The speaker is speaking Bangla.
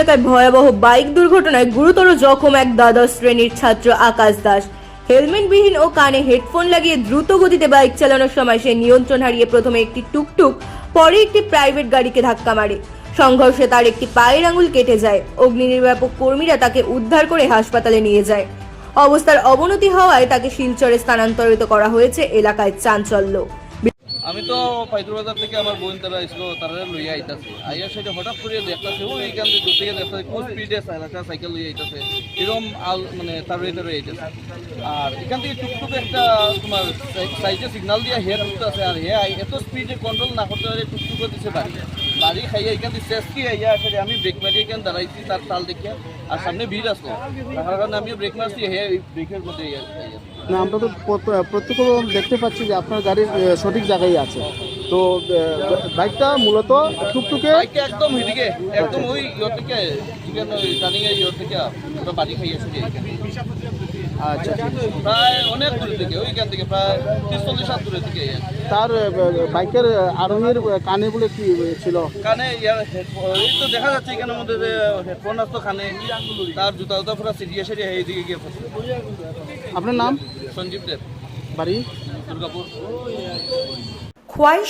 এলাকায় ভয়াবহ বাইক দুর্ঘটনায় গুরুতর জখম এক দ্বাদশ শ্রেণির ছাত্র আকাশ দাস। হেলমেটবিহীন ও কানে হেডফোন লাগিয়ে দ্রুত গতিতে বাইক চালানোর সময় সে নিয়ন্ত্রণ হারিয়ে প্রথমে একটি টুকটুক, পরে একটি প্রাইভেট গাড়িকে ধাক্কা মারে। সংঘর্ষে তার একটি পায়ের আঙুল কেটে যায়। অগ্নি নির্বাপক কর্মীরা তাকে উদ্ধার করে হাসপাতালে নিয়ে যায়। অবস্থার অবনতি হওয়ায় তাকে শিলচরে স্থানান্তরিত করা হয়েছে এলাকায় চাঞ্চল্য। আমি তো পাইতুর বাজার থেকে আমার বোন তারা আসলো তারা লইয়া আইতাছে। আইয়া সেটা হঠাৎ করে দেখতেছে, ও এইখান থেকে দূর থেকে দেখতেছে, খুব স্পিডে একটা সাইকেল লইয়া আইতাছে এরকম আল মানে তার তারে আইতাছে আর এখান থেকে টুকটুক একটা তোমার সাইডে সিগনাল দিয়ে হেয়ার উঠতেছে, আর হে এত স্পিডে কন্ট্রোল না করতে পারে টুকটুক দিছে বাড়ি বাড়ি খাইয়া এখান থেকে শেষ কি আইয়া আসলে আমি ব্রেক মারি এখানে দাঁড়াইছি তার তাল দেখিয়া আর সামনে ভিড় আসলো তার কারণে আমি ব্রেক মারছি হে ব্রেকের মধ্যে। না আমরা তো প্রত- প্রত্যক্ষ দেখতে পাচ্ছি যে আপনার গাড়ির সঠিক জায়গায় আছে। তো বাইকটা মূলত টুকটুকে একদম এদিকে একদম ওই ইয়র থেকে ওই এর ইয়র থেকে বাড়ি খাইয়ে এসে আচ্ছা প্রায় অনেক দূর থেকে ওইখান থেকে প্রায় তিরিশ চল্লিশ হাত দূরে থেকে তার বাইকের আরোহীর কানে বলে কি ছিল? কানে এই তো দেখা যাচ্ছে এখানের মধ্যে যে হেডফোন আসতো কানে। তার জুতা জুতা পুরো সিরিয়ে সেরিয়ে এইদিকে গিয়ে আপনার নাম? সঞ্জীব দেব। বাড়ি? দুর্গাপুর। খোয়াই